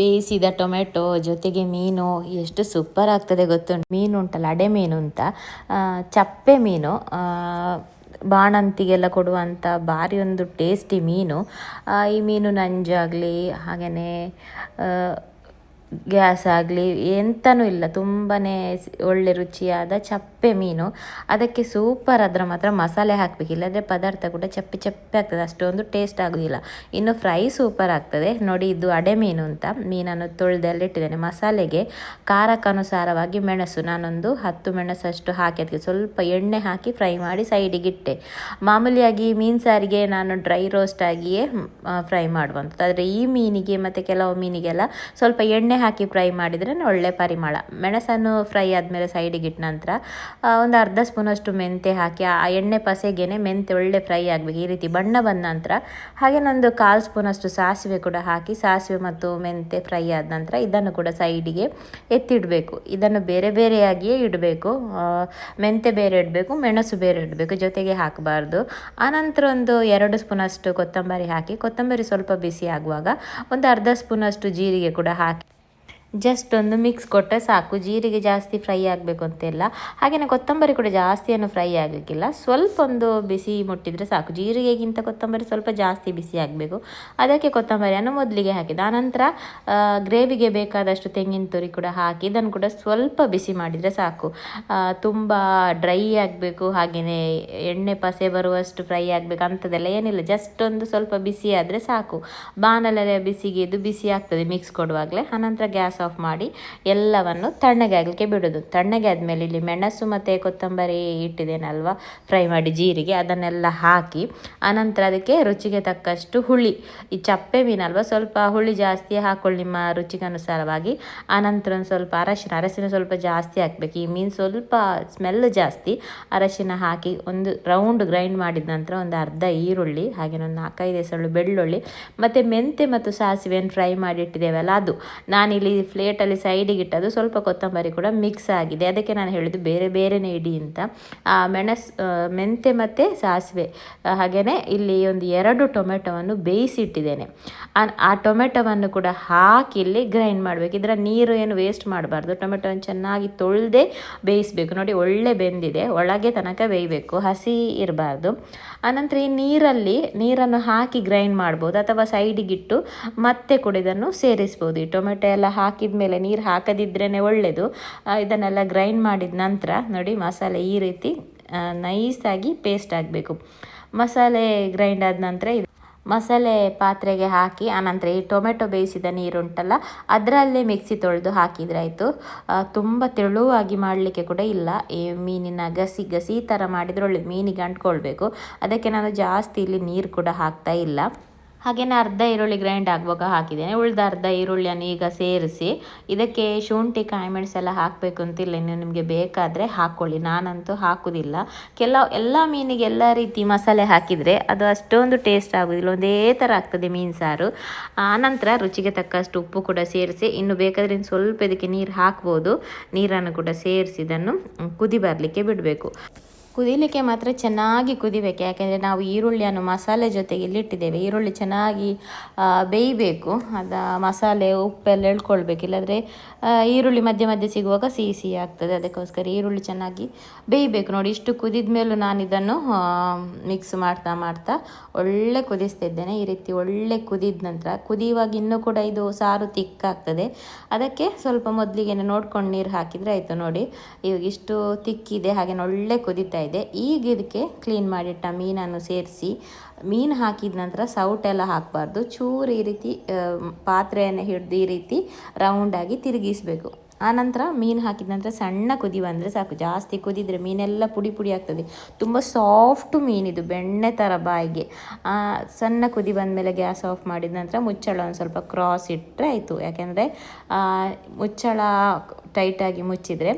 ಬೇಯಿಸಿದ ಟೊಮೆಟೊ, ಜೊತೆಗೆ ಮೀನು, ಎಷ್ಟು ಸೂಪರ್ ಆಗ್ತದೆ ಗೊತ್ತು ಮೀನು ಉಂಟಲ್ಲ, ಅಡೆ ಮೀನು ಅಂತ. ಚಪ್ಪೆ ಮೀನು ಬಾಣಂತಿಗೆಲ್ಲ ಕೊಡುವಂಥ ಭಾರಿ ಒಂದು ಟೇಸ್ಟಿ ಮೀನು ಈ ಮೀನು ನಂಜಾಗಲಿ ಹಾಗೆಯೇ ಗ್ಯಾಸ್ ಆಗಲಿ ಎಂತನೂ ಇಲ್ಲ. ತುಂಬಾ ಒಳ್ಳೆ ರುಚಿಯಾದ ಚಪ್ಪೆ ಮೀನು. ಅದಕ್ಕೆ ಸೂಪರ್ ಅದರ ಮಾತ್ರ ಮಸಾಲೆ ಹಾಕಬೇಕು. ಇಲ್ಲಾಂದರೆ ಪದಾರ್ಥ ಕೂಡ ಚಪ್ಪೆ ಚಪ್ಪೆ ಆಗ್ತದೆ. ಅಷ್ಟೊಂದು ಟೇಸ್ಟ್ ಆಗೋದಿಲ್ಲ. ಇನ್ನು ಫ್ರೈ ಸೂಪರ್ ಆಗ್ತದೆ. ನೋಡಿ, ಇದು ಅಡೆ ಮೀನು ಅಂತ. ಮೀನನ್ನು ತೊಳೆದಲ್ಲಿ ಇಟ್ಟಿದ್ದೇನೆ. ಮಸಾಲೆಗೆ ಖಾರಕ್ಕನುಸಾರವಾಗಿ ಮೆಣಸು. ನಾನೊಂದು ಹತ್ತು ಮೆಣಸಷ್ಟು ಹಾಕಿ, ಅದಕ್ಕೆ ಸ್ವಲ್ಪ ಎಣ್ಣೆ ಹಾಕಿ ಫ್ರೈ ಮಾಡಿ ಸೈಡಿಗೆ ಇಟ್ಟೆ. ಮಾಮೂಲಿಯಾಗಿ ಮೀನು ಸಾರಿಗೆ ನಾನು ಡ್ರೈ ರೋಸ್ಟ್ ಆಗಿಯೇ ಫ್ರೈ ಮಾಡುವಂಥದ್ದು. ಆದರೆ ಈ ಮೀನಿಗೆ ಮತ್ತು ಕೆಲವು ಮೀನಿಗೆಲ್ಲ ಸ್ವಲ್ಪ ಎಣ್ಣೆ ಹಾಕಿ ಫ್ರೈ ಮಾಡಿದರೆ ಒಳ್ಳೆ ಪರಿಮಳ. ಮೆಣಸನ್ನು ಫ್ರೈ ಆದಮೇಲೆ ಸೈಡಿಗೆ ಇಟ್ಟ ನಂತರ ಒಂದು ಅರ್ಧ ಸ್ಪೂನಷ್ಟು ಮೆಂತೆ ಹಾಕಿ, ಆ ಎಣ್ಣೆ ಪಸೆಗೇನೆ ಮೆಂತೆ ಒಳ್ಳೆ ಫ್ರೈ ಆಗಬೇಕು. ಈ ರೀತಿ ಬಣ್ಣ ಬಂದ ನಂತರ, ಹಾಗೆ ಒಂದು ಕಾಲು ಸ್ಪೂನಷ್ಟು ಸಾಸಿವೆ ಕೂಡ ಹಾಕಿ, ಸಾಸಿವೆ ಮತ್ತು ಮೆಂತೆ ಫ್ರೈ ಆದ ನಂತರ ಇದನ್ನು ಕೂಡ ಸೈಡಿಗೆ ಎತ್ತಿಡಬೇಕು. ಇದನ್ನು ಬೇರೆ ಬೇರೆಯಾಗಿಯೇ ಇಡಬೇಕು. ಮೆಂತೆ ಬೇರೆ ಇಡಬೇಕು, ಮೆಣಸು ಬೇರೆ ಇಡಬೇಕು, ಜೊತೆಗೆ ಹಾಕಬಾರ್ದು. ಆನಂತರ ಒಂದು ಎರಡು ಸ್ಪೂನಷ್ಟು ಕೊತ್ತಂಬರಿ ಹಾಕಿ, ಕೊತ್ತಂಬರಿ ಸ್ವಲ್ಪ ಬಿಸಿ ಆಗುವಾಗ ಒಂದು ಅರ್ಧ ಸ್ಪೂನಷ್ಟು ಜೀರಿಗೆ ಕೂಡ ಹಾಕಿ. ಜಸ್ಟ್ ಒಂದು ಮಿಕ್ಸ್ ಕೊಟ್ಟರೆ ಸಾಕು. ಜೀರಿಗೆ ಜಾಸ್ತಿ ಫ್ರೈ ಆಗಬೇಕು ಅಂತಿಲ್ಲ. ಹಾಗೆಯೇ ಕೊತ್ತಂಬರಿ ಕೂಡ ಜಾಸ್ತಿ ಏನು ಫ್ರೈ ಆಗಲಿಕ್ಕಿಲ್ಲ. ಸ್ವಲ್ಪ ಒಂದು ಬಿಸಿ ಮುಟ್ಟಿದರೆ ಸಾಕು. ಜೀರಿಗೆಗಿಂತ ಕೊತ್ತಂಬರಿ ಸ್ವಲ್ಪ ಜಾಸ್ತಿ ಬಿಸಿ ಆಗಬೇಕು. ಅದಕ್ಕೆ ಕೊತ್ತಂಬರಿಯನ್ನು ಮೊದಲಿಗೆ ಹಾಕಿದ ಆನಂತರ ಗ್ರೇವಿಗೆ ಬೇಕಾದಷ್ಟು ತೆಂಗಿನ ತುರಿ ಕೂಡ ಹಾಕಿ ಇದನ್ನು ಕೂಡ ಸ್ವಲ್ಪ ಬಿಸಿ ಮಾಡಿದರೆ ಸಾಕು. ತುಂಬ ಡ್ರೈ ಆಗಬೇಕು. ಹಾಗೆಯೇ ಎಣ್ಣೆ ಪಸೆ ಬರುವಷ್ಟು ಫ್ರೈ ಆಗಬೇಕು ಅಂಥದ್ದೆಲ್ಲ ಏನಿಲ್ಲ. ಜಸ್ಟ್ ಒಂದು ಸ್ವಲ್ಪ ಬಿಸಿ ಆದರೆ ಸಾಕು. ಬಾಣಲೆಲ್ಲ ಬಿಸಿಗೆ ಇದು ಬಿಸಿ ಆಗ್ತದೆ ಮಿಕ್ಸ್ ಕೊಡುವಾಗಲೇ. ಆನಂತರ ಗ್ಯಾಸ್ ಆಫ್ ಮಾಡಿ ಎಲ್ಲವನ್ನು ತಣ್ಣಗೆ ಆಗಲಿಕ್ಕೆ ಬಿಡೋದು. ತಣ್ಣಗೆ ಆದಮೇಲೆ ಇಲ್ಲಿ ಮೆಣಸು ಮತ್ತು ಕೊತ್ತಂಬರಿ ಇಟ್ಟಿದ್ದೇನಲ್ವ? ಫ್ರೈ ಮಾಡಿ ಜೀರಿಗೆ ಅದನ್ನೆಲ್ಲ ಹಾಕಿ, ಆನಂತರ ಅದಕ್ಕೆ ರುಚಿಗೆ ತಕ್ಕಷ್ಟು ಹುಳಿ. ಈ ಚಪ್ಪೆ ಮೀನಲ್ವ? ಸ್ವಲ್ಪ ಹುಳಿ ಜಾಸ್ತಿ ಹಾಕೊಳ್ಳಿ ನಿಮ್ಮ ರುಚಿಗೆ ಅನುಸಾರವಾಗಿ ಆನಂತರ ಒಂದು ಸ್ವಲ್ಪ ಅರಶಿನ ಅರಶಿನ ಸ್ವಲ್ಪ ಜಾಸ್ತಿ ಹಾಕಬೇಕು. ಈ ಮೀನು ಸ್ವಲ್ಪ ಸ್ಮೆಲ್ ಜಾಸ್ತಿ. ಅರಶಿನ ಹಾಕಿ ಒಂದು ರೌಂಡ್ ಗ್ರೈಂಡ್ ಮಾಡಿದ ನಂತರ ಒಂದು ಅರ್ಧ ಈರುಳ್ಳಿ ಹಾಗೆ ಒಂದು ನಾಲ್ಕೈದು ಎಸಳು ಬೆಳ್ಳುಳ್ಳಿ, ಮತ್ತು ಮೆಂತೆ ಮತ್ತು ಸಾಸಿವೆಯನ್ನು ಫ್ರೈ ಮಾಡಿ ಇಟ್ಟಿದ್ದೇವಲ್ಲ ಅದು. ನಾನಿಲ್ಲಿ ಪ್ಲೇಟಲ್ಲಿ ಸೈಡಿಗೆ ಇಟ್ಟದು ಸ್ವಲ್ಪ ಕೊತ್ತಂಬರಿ ಕೂಡ ಮಿಕ್ಸ್ ಆಗಿದೆ. ಅದಕ್ಕೆ ನಾನು ಹೇಳಿದ್ದು ಬೇರೆ ಬೇರೆನೇ ಇಡಿ ಅಂತ. ಆ, ಮೆಣಸು ಮೆಂತೆ ಮತ್ತು ಸಾಸಿವೆ. ಹಾಗೆಯೇ ಇಲ್ಲಿ ಒಂದು ಎರಡು ಟೊಮೆಟೊವನ್ನು ಬೇಯಿಸಿಟ್ಟಿದ್ದೇನೆ. ಆ ಟೊಮೆಟೊವನ್ನು ಕೂಡ ಹಾಕಿ ಇಲ್ಲಿ ಗ್ರೈಂಡ್ ಮಾಡಬೇಕು. ಇದರ ನೀರು ಏನು ವೇಸ್ಟ್ ಮಾಡಬಾರ್ದು. ಟೊಮೆಟೊವನ್ನು ಚೆನ್ನಾಗಿ ತೊಳೆದೇ ಬೇಯಿಸಬೇಕು. ನೋಡಿ, ಒಳ್ಳೆ ಬೆಂದಿದೆ. ಒಳಗೆ ತನಕ ಬೇಯಬೇಕು. ಹಸಿ ಇರಬಾರ್ದು. ಆನಂತರ ಈ ನೀರಲ್ಲಿ, ನೀರನ್ನು ಹಾಕಿ ಗ್ರೈಂಡ್ ಮಾಡ್ಬೋದು. ಅಥವಾ ಸೈಡಿಗಿಟ್ಟು ಮತ್ತೆ ಕೂಡ ಇದನ್ನು ಸೇರಿಸ್ಬೋದು. ಈ ಟೊಮೆಟೊ ಎಲ್ಲ ಹಾಕಿದ ಮೇಲೆ ನೀರು ಹಾಕದಿದ್ರೇ ಒಳ್ಳೆಯದು ಇದನ್ನೆಲ್ಲ ಗ್ರೈಂಡ್ ಮಾಡಿದ ನಂತರ ನೋಡಿ ಮಸಾಲೆ ಈ ರೀತಿ ನೈಸಾಗಿ ಪೇಸ್ಟ್ ಆಗಬೇಕು. ಮಸಾಲೆ ಗ್ರೈಂಡ್ ಆದ ನಂತರ ಮಸಾಲೆ ಪಾತ್ರೆಗೆ ಹಾಕಿ ಆನಂತರ ಈ ಟೊಮೆಟೊ ಬೇಯಿಸಿದ ನೀರುಂಟಲ್ಲ, ಅದರಲ್ಲೇ ಮಿಕ್ಸಿ ತೊಳೆದು ಹಾಕಿದ್ರೆ ಆಯಿತು ತುಂಬ ತೆಳುವಾಗಿ ಮಾಡಲಿಕ್ಕೆ ಕೂಡ ಇಲ್ಲ. ಈ ಮೀನಿನ ಗಸಿ ಗಸಿ ಥರ ಮಾಡಿದರೆ ಒಳ್ಳೆದು ಮೀನಿಗೆ ಅಂಟ್ಕೊಳ್ಬೇಕು. ಅದಕ್ಕೆ ನಾನು ಜಾಸ್ತಿ ಇಲ್ಲಿ ನೀರು ಕೂಡ ಹಾಕ್ತಾ ಇಲ್ಲ. ಹಾಗೆಯೇ ಅರ್ಧ ಈರುಳ್ಳಿ ಗ್ರೈಂಡ್ ಆಗುವಾಗ ಹಾಕಿದ್ದೇನೆ. ಉಳಿದ ಅರ್ಧ ಈರುಳ್ಳಿಯನ್ನು ಈಗ ಸೇರಿಸಿ ಇದಕ್ಕೆ ಶುಂಠಿ ಕಾಯಿಮೆಣಸೆಲ್ಲ ಹಾಕಬೇಕು ಅಂತಿಲ್ಲ ಇನ್ನು ನಿಮಗೆ ಬೇಕಾದರೆ ಹಾಕ್ಕೊಳ್ಳಿ ನಾನಂತೂ ಹಾಕೋದಿಲ್ಲ. ಕೆಲವು, ಎಲ್ಲ ಮೀನಿಗೆ ಎಲ್ಲ ರೀತಿ ಮಸಾಲೆ ಹಾಕಿದರೆ ಅದು ಅಷ್ಟೊಂದು ಟೇಸ್ಟ್ ಆಗೋದಿಲ್ಲ. ಒಂದೇ ಥರ ಆಗ್ತದೆ ಮೀನು ಸಾರು. ಆನಂತರ ರುಚಿಗೆ ತಕ್ಕಷ್ಟು ಉಪ್ಪು ಕೂಡ ಸೇರಿಸಿ, ಇನ್ನು ಬೇಕಾದರೆ ಇನ್ನು ಸ್ವಲ್ಪ ಇದಕ್ಕೆ ನೀರು ಹಾಕ್ಬೋದು. ನೀರನ್ನು ಕೂಡ ಸೇರಿಸಿ ಇದನ್ನು ಕುದಿ ಬರಲಿಕ್ಕೆ ಬಿಡಬೇಕು. ಕುದಿಲಿಕ್ಕೆ ಮಾತ್ರ ಚೆನ್ನಾಗಿ ಕುದಿಬೇಕು. ಯಾಕೆಂದರೆ ನಾವು ಈರುಳ್ಳಿಯನ್ನು ಮಸಾಲೆ ಜೊತೆಗೆ ಇಲ್ಲಿಟ್ಟಿದ್ದೇವೆ. ಈರುಳ್ಳಿ ಚೆನ್ನಾಗಿ ಬೇಯಬೇಕು. ಅದ ಮಸಾಲೆ, ಉಪ್ಪೆಲ್ಲ ಎಳ್ಕೊಳ್ಬೇಕು. ಇಲ್ಲಾಂದರೆ ಈರುಳ್ಳಿ ಮಧ್ಯೆ ಮಧ್ಯೆ ಸಿಗುವಾಗ ಸಿಹಿ ಸಿಹಿ ಆಗ್ತದೆ. ಅದಕ್ಕೋಸ್ಕರ ಈರುಳ್ಳಿ ಚೆನ್ನಾಗಿ ಬೇಯಬೇಕು. ನೋಡಿ, ಇಷ್ಟು ಕುದಿದ ಮೇಲೂ ನಾನು ಇದನ್ನು ಮಿಕ್ಸ್ ಮಾಡ್ತಾ ಮಾಡ್ತಾ ಒಳ್ಳೆ ಕುದಿಸ್ತಿದ್ದೇನೆ. ಈ ರೀತಿ ಒಳ್ಳೆ ಕುದಿದ ನಂತರ, ಕುದಿಯುವಾಗ ಇನ್ನೂ ಕೂಡ ಇದು ಸಾರು ತಿಕ್ಕಾಗ್ತದೆ. ಅದಕ್ಕೆ ಸ್ವಲ್ಪ ಮೊದಲಿಗೆ ನೋಡ್ಕೊಂಡು ನೀರು ಹಾಕಿದರೆ ಆಯಿತು. ನೋಡಿ, ಇವಾಗ ಇಷ್ಟು ತಿಕ್ಕಿದೆ. ಹಾಗೆ ಒಳ್ಳೆ ಕುದೀತಾ ಇದೆ. ಈಗ ಇದಕ್ಕೆ ಕ್ಲೀನ್ ಮಾಡಿಟ್ಟ ಮೀನನ್ನು ಸೇರಿಸಿ, ಮೀನು ಹಾಕಿದ ನಂತರ ಸೌಟೆಲ್ಲ ಹಾಕಬಾರ್ದು. ಚೂರು ಈ ರೀತಿ ಪಾತ್ರೆಯನ್ನು ಹಿಡ್ದು ಈ ರೀತಿ ರೌಂಡಾಗಿ ತಿರುಗಿಸಬೇಕು. ಆನಂತರ ಮೀನು ಹಾಕಿದ ನಂತರ ಸಣ್ಣ ಕುದಿ ಬಂದರೆ ಸಾಕು. ಜಾಸ್ತಿ ಕುದಿದರೆ ಮೀನೆಲ್ಲ ಪುಡಿ ಪುಡಿ ಆಗ್ತದೆ. ತುಂಬ ಸಾಫ್ಟ್ ಮೀನಿದು ಬೆಣ್ಣೆ ಥರ ಬಾಯಿಗೆ. ಸಣ್ಣ ಕುದಿ ಬಂದಮೇಲೆ ಗ್ಯಾಸ್ ಆಫ್ ಮಾಡಿದ ನಂತರ ಮುಚ್ಚಳ ಒಂದು ಸ್ವಲ್ಪ ಕ್ರಾಸ್ ಇಟ್ಟರೆ ಆಯಿತು. ಯಾಕೆಂದರೆ ಮುಚ್ಚಳ ಟೈಟಾಗಿ ಮುಚ್ಚಿದರೆ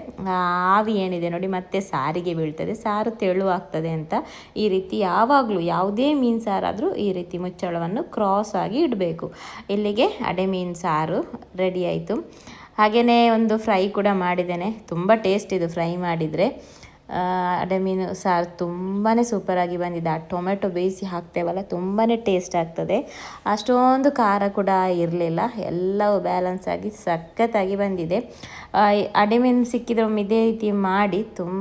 ಆವಿ ಏನಿದೆ ನೋಡಿ ಮತ್ತೆ ಸಾರಿಗೆ ಬೀಳ್ತದೆ. ಸಾರು ತೆಳುವಾಗ್ತದೆ ಅಂತ ಈ ರೀತಿ ಯಾವಾಗಲೂ ಯಾವುದೇ ಮೀನು ಸಾರಾದರೂ ಈ ರೀತಿ ಮುಚ್ಚಳವನ್ನು ಕ್ರಾಸ್ ಆಗಿ ಇಡಬೇಕು. ಇಲ್ಲಿಗೆ ಅಡೆ ಮೀನು ಸಾರು ರೆಡಿ ಆಯಿತು. ಹಾಗೆಯೇ ಒಂದು ಫ್ರೈ ಕೂಡ ಮಾಡಿದ್ದೇನೆ. ತುಂಬ ಟೇಸ್ಟ್ ಇದು ಫ್ರೈ ಮಾಡಿದರೆ. ಅಡೆಮೀನು ಸಾರು ತುಂಬಾ ಸೂಪರಾಗಿ ಬಂದಿದೆ. ಆ ಟೊಮೆಟೊ ಬೇಯಿಸಿ ಹಾಕ್ತೇವಲ್ಲ ತುಂಬಾ ಟೇಸ್ಟ್ ಆಗ್ತದೆ. ಅಷ್ಟೊಂದು ಖಾರ ಕೂಡ ಇರಲಿಲ್ಲ. ಎಲ್ಲವೂ ಬ್ಯಾಲೆನ್ಸ್ ಆಗಿ ಸಖತ್ತಾಗಿ ಬಂದಿದೆ. ಅಡೆಮೀನು ಸಿಕ್ಕಿದ್ರೆ ಒಮ್ಮೆ ಇದೇ ರೀತಿ ಮಾಡಿ ತುಂಬ